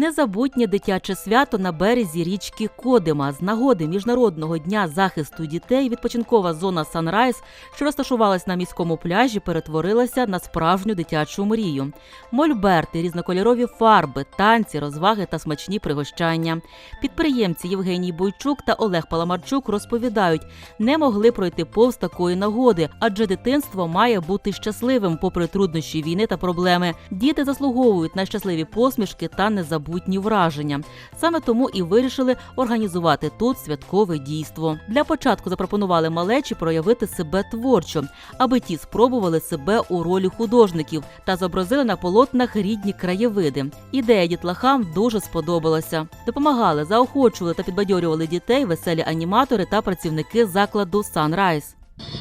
Незабутнє дитяче свято на березі річки Кодима з нагоди міжнародного дня захисту дітей. Відпочинкова зона Санрайз, що розташувалась на міському пляжі, перетворилася на справжню дитячу мрію. Мольберти, різнокольорові фарби, танці, розваги та смачні пригощання. Підприємці Євгеній Бойчук та Олег Паламарчук розповідають, не могли пройти повз такої нагоди, адже дитинство має бути щасливим, попри труднощі війни та проблеми. Діти заслуговують на щасливі посмішки та незабутні враження. Саме тому і вирішили організувати тут святкове дійство. Для початку запропонували малечі проявити себе творчо, аби ті спробували себе у ролі художників та зобразили на полотнах рідні краєвиди. Ідея дітлахам дуже сподобалася. Допомагали, заохочували та підбадьорювали дітей веселі аніматори та працівники закладу Sunrise.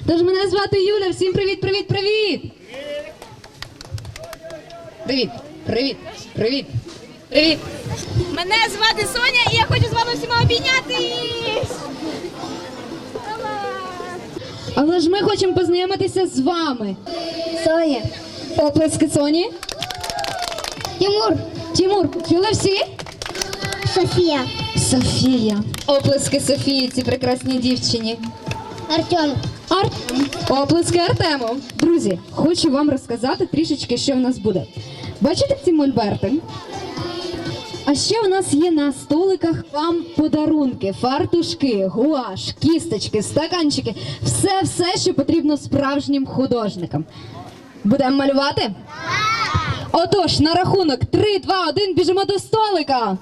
Тож мене звати Юля. Всім привіт, привіт, привіт! Привіт, привіт, привіт, привіт! Мене звати Соня і я хочу з вами всіма обійнятись. Але ж ми хочемо познайомитися з вами. Соня, Оплески Соні. Тимур, Тимур, чули всі? Софія, Софія. Оплески Софії, цій прекрасній дівчині. Артем. Ар... Оплески Артему. Друзі, хочу вам розказати трішечки, що в нас буде. Бачите ці мольберти? А ще у нас є на столиках вам подарунки, фартушки, гуаш, кісточки, стаканчики. Все, все, що потрібно справжнім художникам. Будемо малювати? Отож, на рахунок 3, 2, 1, біжимо до столика.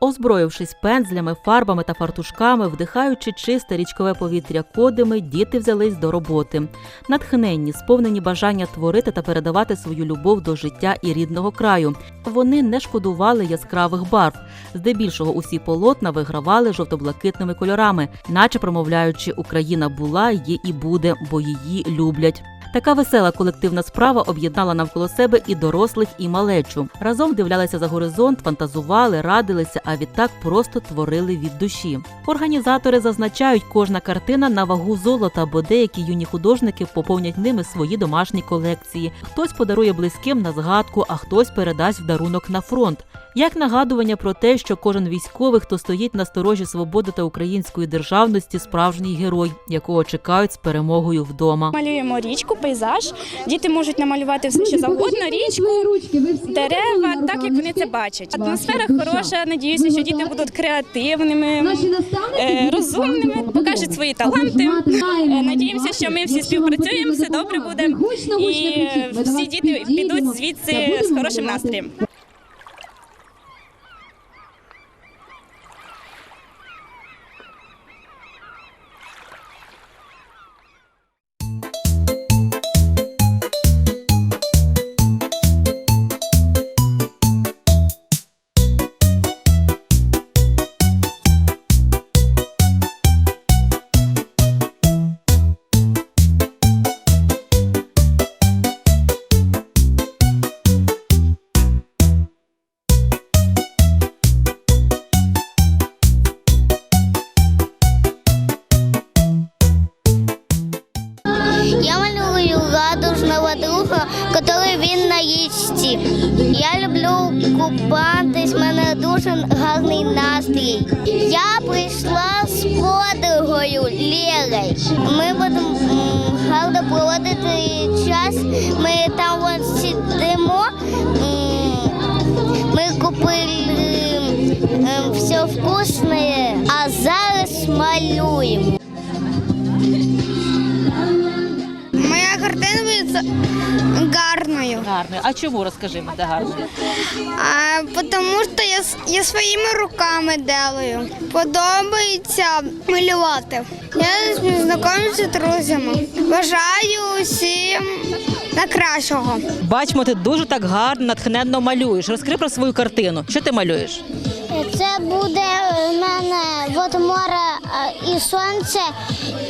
Озброївшись пензлями, фарбами та фартушками, вдихаючи чисте річкове повітря кодими, діти взялись до роботи. Натхненні, сповнені бажання творити та передавати свою любов до життя і рідного краю. Вони не шкодували яскравих барв. Здебільшого усі полотна вигравали жовто-блакитними кольорами, наче промовляючи Україна була, є і буде, бо її люблять. Така весела колективна справа об'єднала навколо себе і дорослих, і малечу. Разом дивлялися за горизонт, фантазували, радилися, а відтак просто творили від душі. Організатори зазначають, кожна картина на вагу золота, бо деякі юні художники поповнять ними свої домашні колекції. Хтось подарує близьким на згадку, а хтось передасть в дарунок на фронт. Як нагадування про те, що кожен військовий, хто стоїть на сторожі свободи та української державності, справжній герой, якого чекають з перемогою вдома. Малюємо річку, пейзаж. Діти можуть намалювати все що завгодно, річку, дерева, так як вони це бачать. Атмосфера хороша. Надіюся, що діти будуть креативними, е, розумними, покажуть свої таланти. Е, Надіємося, що ми всі співпрацюємо, все добре буде. І е, всі діти підуть звідси з хорошим настроєм. Гарно проводити час. Ми там от сидимо. Ми купили все вкусне, а зараз малюємо. Картина буде гарною, А чому розкажи де гарно? а, тому що я, я своїми руками делаю. Подобається малювати. Я знайомлюся з друзями. Бажаю усім найкращого. Бачимо, ти дуже так гарно, натхненно малюєш. Розкажи про свою картину. Що ти малюєш? Це буде в мене от море і сонце,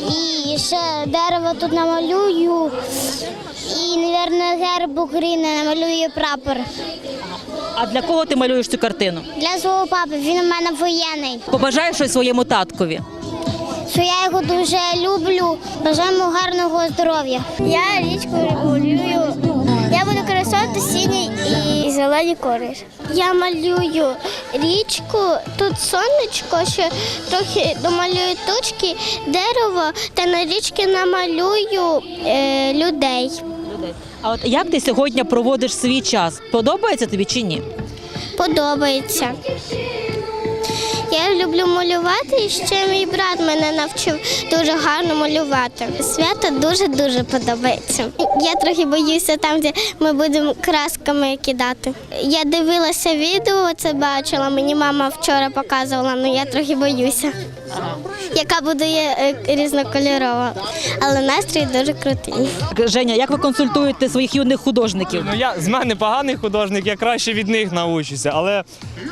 і ще дерево тут намалюю. І, мабуть, герб України намалюю прапор. А для кого ти малюєш цю картину? Для свого папи він у мене воєнний. Побажаєш щось своєму таткові. що я його дуже люблю. Бажаю йому гарного здоров'я. Я річку малюю. Синій і зелені кори. Я малюю річку, тут сонечко, ще трохи домалюю точки, дерево та на річки намалюю е, людей. А от як ти сьогодні проводиш свій час? Подобається тобі чи ні? Подобається. Люблю малювати, і ще мій брат мене навчив дуже гарно малювати. Свято дуже-дуже подобається. Я трохи боюся там, де ми будемо красками кидати. Я дивилася відео, це бачила, мені мама вчора показувала, але я трохи боюся. Яка буде е, різнокольорова. Але настрій дуже крутий. Женя, як ви консультуєте своїх юних художників? Ну я з мене поганий художник, я краще від них научуся. Але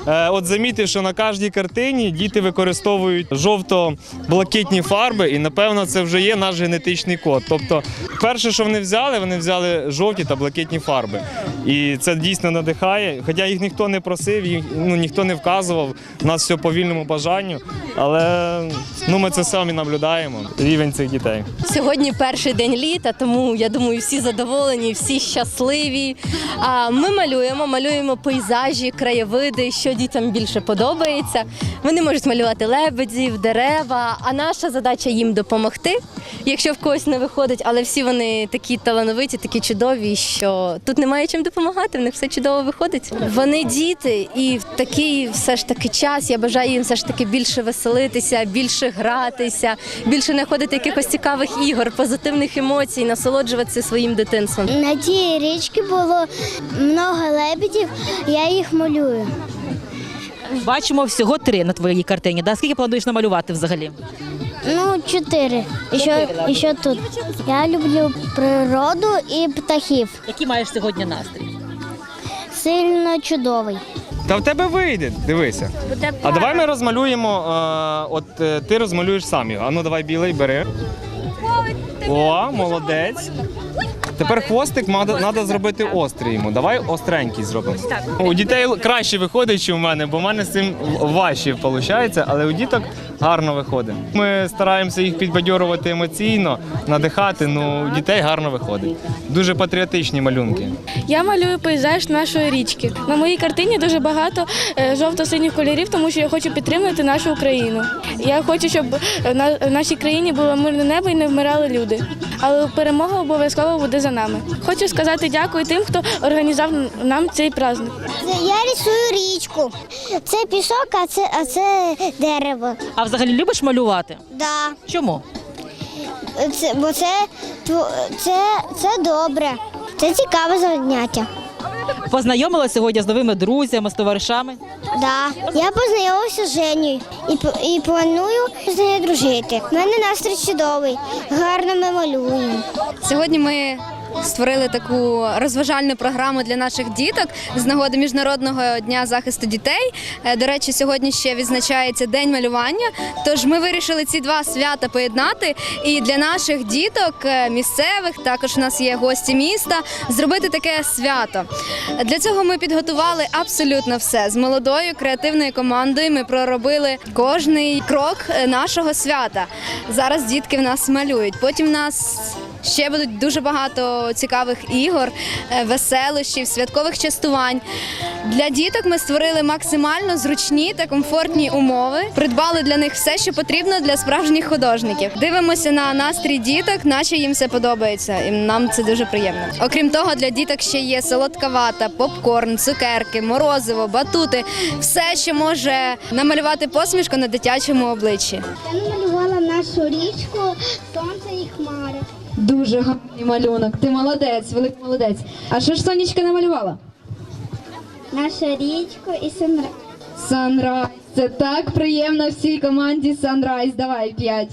е, от замітив, що на кожній картині діти використовують жовто-блакитні фарби, і напевно це вже є наш генетичний код. Тобто, перше, що вони взяли, вони взяли жовті та блакитні фарби. І це дійсно надихає. Хоча їх ніхто не просив, їх ну ніхто не вказував. У нас все по вільному бажанню. Але ну ми це самі наблюдаємо. Рівень цих дітей. Сьогодні перший день літа, тому я думаю, всі задоволені, всі щасливі. А ми малюємо, малюємо пейзажі, краєвиди, що дітям більше подобається. Вони можуть малювати лебедів, дерева. А наша задача їм допомогти, якщо в когось не виходить. Але всі вони такі талановиті, такі чудові, що тут немає чим допомагати. В них все чудово виходить. Вони діти, і в такий все ж таки час я бажаю їм все ж таки більше веселитися, більше гратися, більше знаходити якихось цікавих ігор, позитивних емоцій, насолоджуватися своїм дитинством. На тій річці було много лебедів, я їх малюю. Бачимо всього три на твоїй картині. Да? Скільки плануєш намалювати взагалі? Ну, чотири. І що, і що тут? Я люблю природу і птахів. Який маєш сьогодні настрій? Сильно чудовий. Та в тебе вийде, дивися. А давай ми розмалюємо. е, от е, ти розмалюєш сам його. А ну давай білий бери. О, молодець. Тепер хвостик треба зробити острий йому. Давай остренький зробимо. У дітей краще виходить, ніж у мене, бо в мене з цим важче виходить, але у діток гарно виходить. Ми стараємося їх підбадьорувати емоційно, надихати. Ну, у дітей гарно виходить. Дуже патріотичні малюнки. Я малюю пейзаж нашої річки. На моїй картині дуже багато е, жовто-синіх кольорів, тому що я хочу підтримати нашу Україну. Я хочу, щоб е, в нашій країні було мирне небо і не вмирали люди. Але перемога обов'язково буде за нами. Хочу сказати дякую тим, хто організував нам цей праздник. Я рисую річку. Це пісок, а це, а це дерево. А взагалі любиш малювати? Да. Чому? Це, бо це, тво- це, це добре. Це цікаве заняття. Познайомилася сьогодні з новими друзями, з товаришами. Да. Я познайомилася з Женєю і, і планую з нею дружити. У мене настрій чудовий, гарно ми малюємо. Сьогодні ми створили таку розважальну програму для наших діток з нагоди міжнародного дня захисту дітей. Е, До речі, сьогодні ще відзначається день малювання. Тож ми вирішили ці два свята поєднати і для наших діток е, місцевих, також у нас є гості міста, зробити таке свято. Для цього ми підготували абсолютно все з молодою креативною командою. Ми проробили кожний крок е, нашого свята. Зараз дітки в нас малюють. Потім нас Ще будуть дуже багато цікавих ігор, е, веселощів, святкових частувань. Для діток ми створили максимально зручні та комфортні умови. Придбали для них все, що потрібно для справжніх художників. Дивимося на настрій діток, наче їм все подобається, і нам це дуже приємно. Окрім того, для діток ще є солодка вата, попкорн, цукерки, морозиво, батути все, що може намалювати посмішку на дитячому обличчі. Я намалювала нашу річку, сонце. Дуже гарний малюнок. Ти молодець, великий молодець. А що ж Сонечка намалювала? Нашу річку і сонра. Sunrise. Це так приємно всій команді Sunrise. Давай п'ять.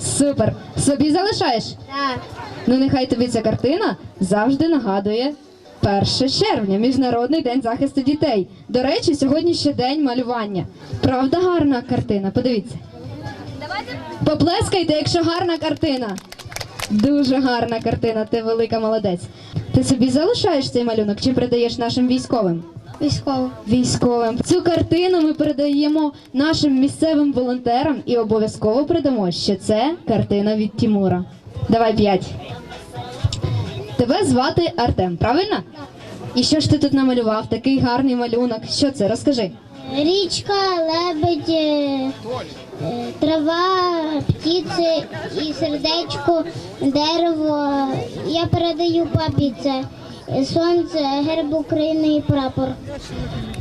Супер. Собі залишаєш? Так. Ну нехай тобі ця картина завжди нагадує 1 червня, Міжнародний день захисту дітей. До речі, сьогодні ще день малювання. Правда, гарна картина. Подивіться. Поплескайте, якщо гарна картина. Дуже гарна картина, ти велика молодець. Ти собі залишаєш цей малюнок чи передаєш нашим військовим? Військово. Військовим. Цю картину ми передаємо нашим місцевим волонтерам і обов'язково передамо, що це картина від Тімура. Давай п'ять. Тебе звати Артем, правильно? І що ж ти тут намалював? Такий гарний малюнок. Що це? Розкажи. Річка, лебедь, е, трава, птиці і сердечко, дерево. Я передаю папі це сонце, герб України і прапор.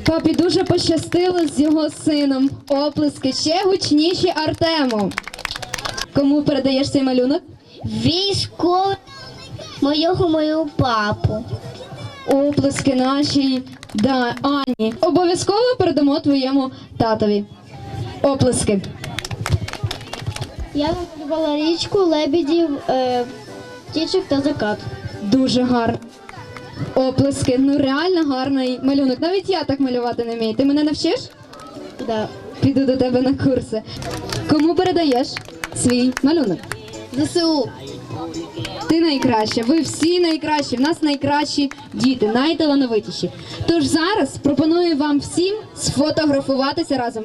Папі дуже пощастило з його сином. Оплески ще гучніші Артему. Кому передаєш цей малюнок? Військовий моєго мою папу. Оплески нашій да, Ані. Обов'язково передамо твоєму татові. Оплески. Я намалювала річку, лебедів, е, птічок та закат. Дуже гарно. Оплески. Ну реально гарний малюнок. Навіть я так малювати не вмію. Ти мене навчиш? Да. Піду до тебе на курси. Кому передаєш свій малюнок? ЗСУ. Ти найкраща, ви всі найкращі. В нас найкращі діти, найталановитіші. Тож зараз пропоную вам всім сфотографуватися разом.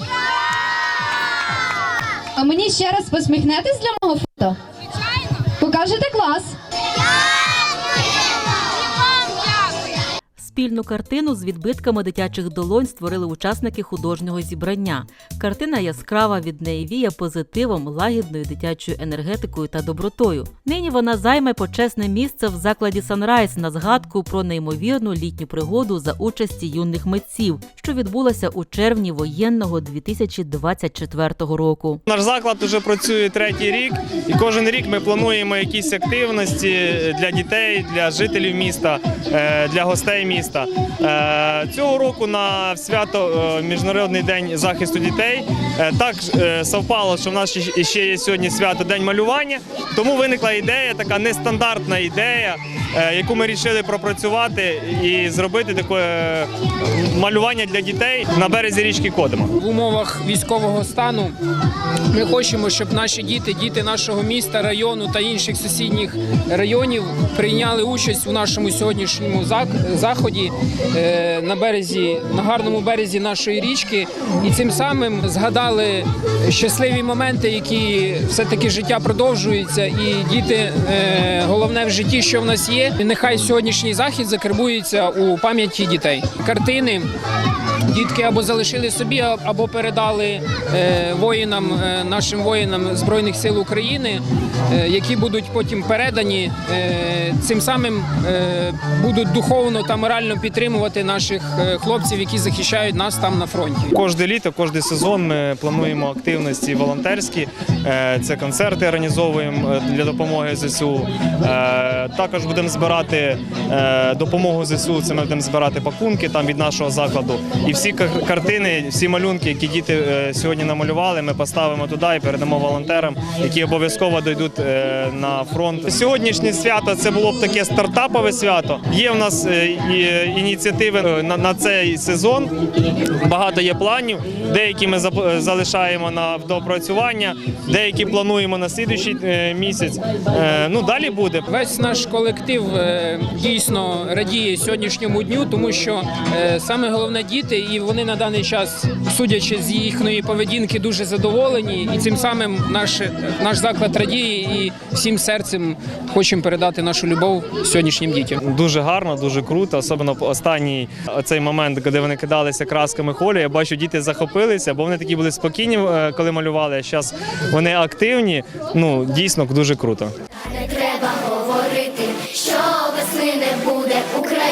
А мені ще раз посміхнетесь для мого фото? Звичайно. Покажете клас? Спільну картину з відбитками дитячих долонь створили учасники художнього зібрання. Картина яскрава від неї віє позитивом, лагідною дитячою енергетикою та добротою. Нині вона займе почесне місце в закладі Санрайз на згадку про неймовірну літню пригоду за участі юних митців, що відбулася у червні воєнного 2024 року. Наш заклад уже працює третій рік, і кожен рік ми плануємо якісь активності для дітей, для жителів міста, е, для гостей міста. Е, Цього року на свято е, Міжнародний день захисту дітей так е, совпало, що в нас ще- є сьогодні свято День малювання. Тому виникла ідея, така нестандартна ідея, е, яку ми вирішили пропрацювати і зробити таке е, малювання для дітей на березі річки Кодима. в умовах військового стану. Ми хочемо, щоб наші діти, діти нашого міста, району та інших сусідніх районів прийняли участь у нашому сьогоднішньому заході е, на березі, на гарному березі нашої річки, і цим самим згадали щасливі моменти, які все-таки життя продовжується, і діти е, головне в житті, що в нас є. Нехай сьогоднішній захід закарбується у пам'яті дітей. Картини Дітки або залишили собі, або передали е, воїнам, е, нашим воїнам Збройних сил України, е, які будуть потім передані. Цим самим будуть духовно та морально підтримувати наших хлопців, які захищають нас там на фронті. Кожне літо, кожен сезон ми плануємо активності волонтерські. Це концерти організовуємо для допомоги ЗСУ. Також будемо збирати допомогу ЗСУ. Це ми будемо збирати пакунки там від нашого закладу. І всі картини, всі малюнки, які діти е, сьогодні намалювали, ми поставимо туди і передамо волонтерам, які обов'язково дійдуть е, на фронт. Сьогоднішнє свято це було б таке стартапове свято. Є в нас е, ініціативи на, цей сезон. Багато є планів. Деякі ми залишаємо на доопрацювання, деякі плануємо на слідуючий місяць. Ну далі буде. Весь наш колектив дійсно радіє сьогоднішньому дню, тому що саме головне діти, і вони на даний час, судячи з їхньої поведінки, дуже задоволені. І цим самим наш, наш заклад радіє і всім серцем хочемо передати нашу любов сьогоднішнім дітям. Дуже гарно, дуже круто. Особливо останній цей момент, коли вони кидалися красками холі. Я бачу, діти захопилися, бо вони такі були спокійні, е, коли малювали. А зараз вони активні. Ну дійсно дуже круто.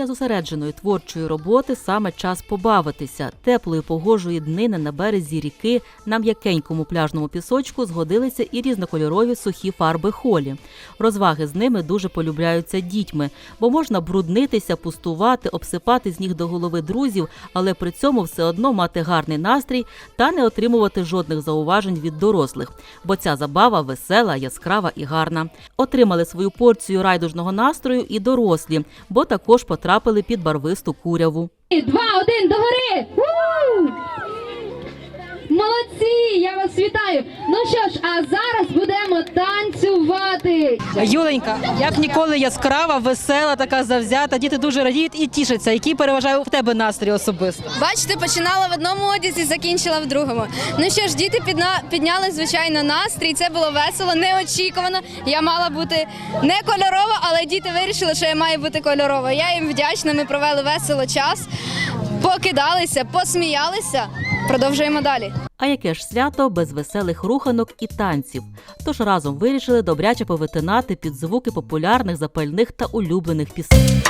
Після зосередженої творчої роботи саме час побавитися. Теплої погожої днини на березі ріки на м'якенькому пляжному пісочку згодилися і різнокольорові сухі фарби холі. Розваги з ними дуже полюбляються дітьми, бо можна бруднитися, пустувати, обсипати з ніг до голови друзів, але при цьому все одно мати гарний настрій та не отримувати жодних зауважень від дорослих, бо ця забава весела, яскрава і гарна. Отримали свою порцію райдужного настрою і дорослі, бо також потрапили під барвисту куряву. Два, один, догори! У! вітаю! Ну що ж, а зараз будемо танцювати. Юленька, як ніколи яскрава, весела, така завзята. Діти дуже радіють і тішаться. Який переважає у тебе настрій особисто? Бачите, починала в одному одязі, закінчила в другому. Ну що ж, діти підна... підняли звичайно настрій. Це було весело, неочікувано. Я мала бути не кольорова, але діти вирішили, що я маю бути кольорова. Я їм вдячна. Ми провели весело час, покидалися, посміялися. Продовжуємо далі. А яке ж свято без веселих руханок і танців? Тож разом вирішили добряче повитинати під звуки популярних, запальних та улюблених пісень.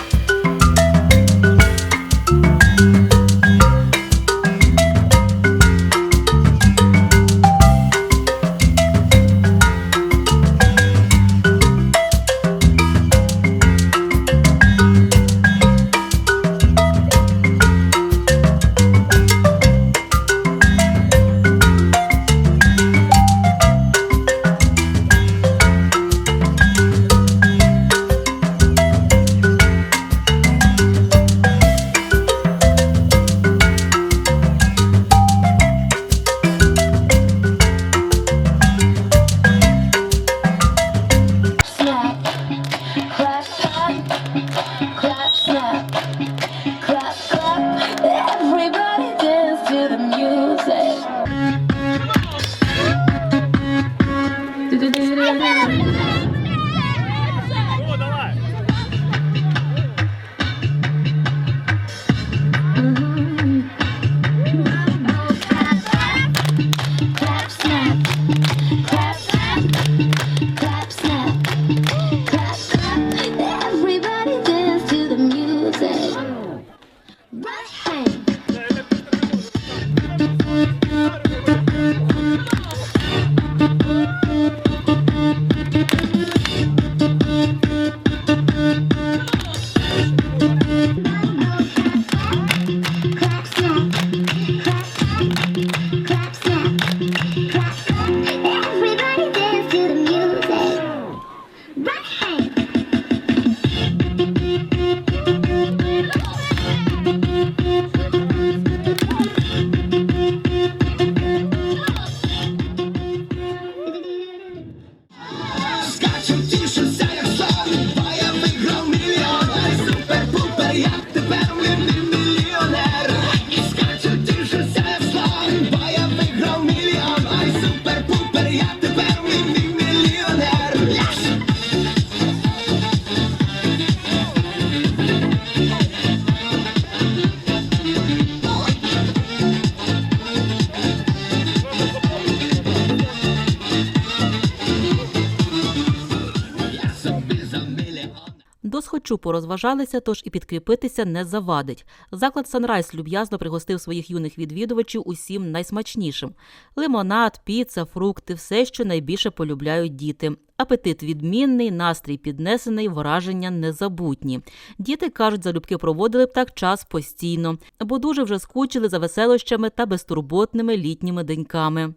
Порозважалися, тож і підкріпитися не завадить. Заклад Санрайз люб'язно пригостив своїх юних відвідувачів усім найсмачнішим: лимонад, піца, фрукти все, що найбільше полюбляють діти. Апетит відмінний, настрій піднесений, враження незабутні. Діти кажуть, залюбки проводили б так час постійно, бо дуже вже скучили за веселощами та безтурботними літніми деньками.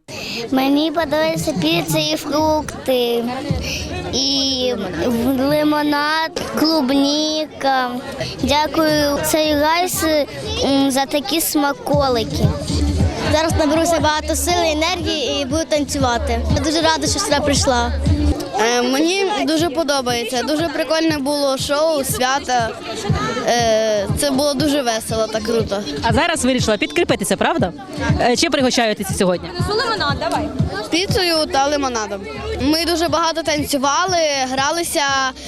Мені подобається піца і фрукти, і лимонад, клубніка. Дякую цей райс за такі смаколики. Зараз наберуся багато сили, енергії і буду танцювати. Я дуже рада, що сюди прийшла. Е, мені дуже подобається. Дуже прикольне було шоу, свята. Е, це було дуже весело та круто. А зараз вирішила підкріпитися, правда? Е, Чим пригощаєтеся сьогодні? Піцею та лимонадом. Ми дуже багато танцювали, гралися.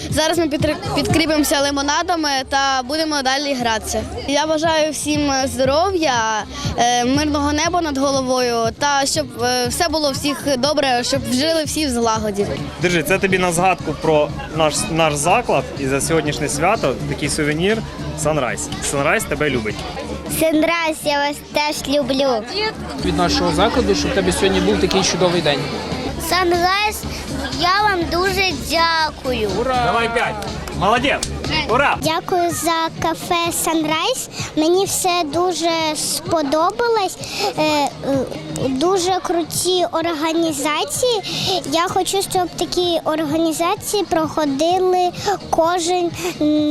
Зараз ми підтри- підкріпимося лимонадами та будемо далі гратися. Я бажаю всім здоров'я, е, мирного неба над головою та щоб е, все було всіх добре, щоб жили всі в злагоді. Держи, це тобі на згадку про наш, наш заклад і за сьогоднішнє свято такий сувенір Санрайз. Санрайз тебе любить. Санрайз, я вас теж люблю. Від нашого закладу, щоб тебе сьогодні був такий чудовий день. Санрайз, я вам дуже дякую. Ура! Давай п'ять. Молодець. Ура! Дякую за кафе Санрайз. Мені все дуже сподобалось. Е, е, Дуже круті організації. Я хочу, щоб такі організації проходили кожен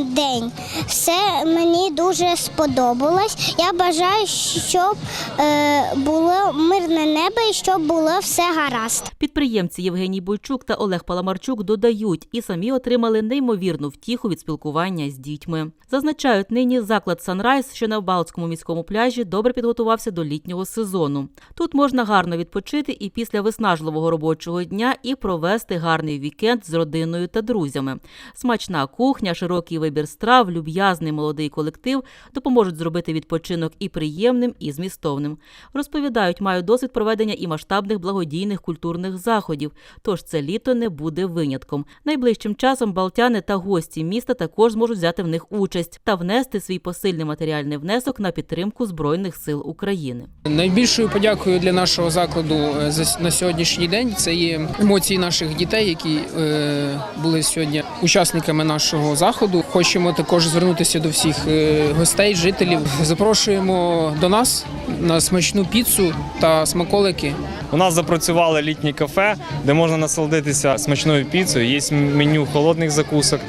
день. Все мені дуже сподобалось. Я бажаю, щоб е, було мирне небо і щоб було все гаразд. Підприємці Євгеній Бойчук та Олег Паламарчук додають і самі отримали неймовірну втіху від спілкування з дітьми. Зазначають, нині заклад Санрайз, що на Балтському міському пляжі, добре підготувався до літнього сезону. Тут можна гарно відпочити і після виснажливого робочого дня і провести гарний вікенд з родиною та друзями. Смачна кухня, широкий вибір страв, люб'язний молодий колектив допоможуть зробити відпочинок і приємним, і змістовним. Розповідають, мають досвід проведення і масштабних благодійних культурних заходів. Тож це літо не буде винятком. Найближчим часом балтяни та гості міста також зможуть взяти в них участь та внести свій посильний матеріальний внесок на підтримку збройних сил України. Найбільшою подякою для нашого закладу е, на сьогоднішній день це є емоції наших дітей, які е, були сьогодні учасниками нашого заходу. Хочемо також звернутися до всіх е, гостей, жителів. Запрошуємо до нас на смачну піцу та смаколики. У нас запрацювали літні кафе, де можна насолодитися смачною піцею. Є меню холодних закусок,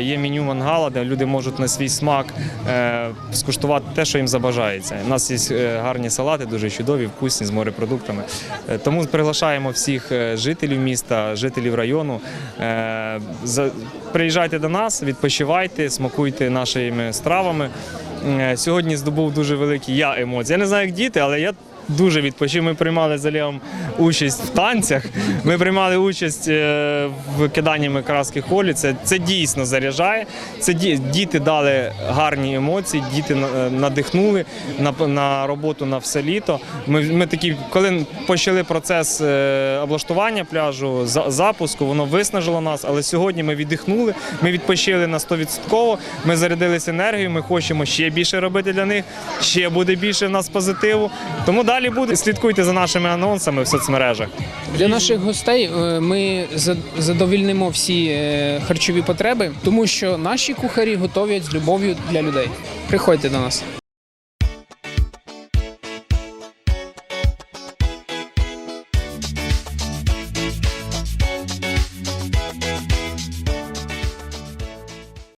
є меню мангала, де люди можуть на свій смак е, скуштувати те, що їм забажається. У нас є е, гарні салати, дуже чудові, вкусні з морепродуктами. Е, Тому приглашаємо всіх жителів міста, жителів району. Приїжджайте до нас, відпочивайте, смакуйте нашими стравами. Сьогодні здобув дуже великі я емоції. Я не знаю, як діти, але я дуже відпочив. Ми приймали з Олегом участь в танцях. Ми приймали участь е, в киданні краски холі. Це, це дійсно заряджає. Це діти дали гарні емоції, діти надихнули на, на роботу на все літо. Ми, ми такі, коли почали процес е, облаштування пляжу, запуску, воно виснажило нас. Але сьогодні ми віддихнули, ми відпочили на 100%, Ми зарядилися енергією. Ми хочемо ще більше робити для них. Ще буде більше в нас позитиву. Тому далі буде. Слідкуйте за нашими анонсами в соцмережах. Для наших гостей е, ми задовільнимо всі е, харчові потреби, тому що наші кухарі готовлять з любов'ю для людей. Приходьте до нас.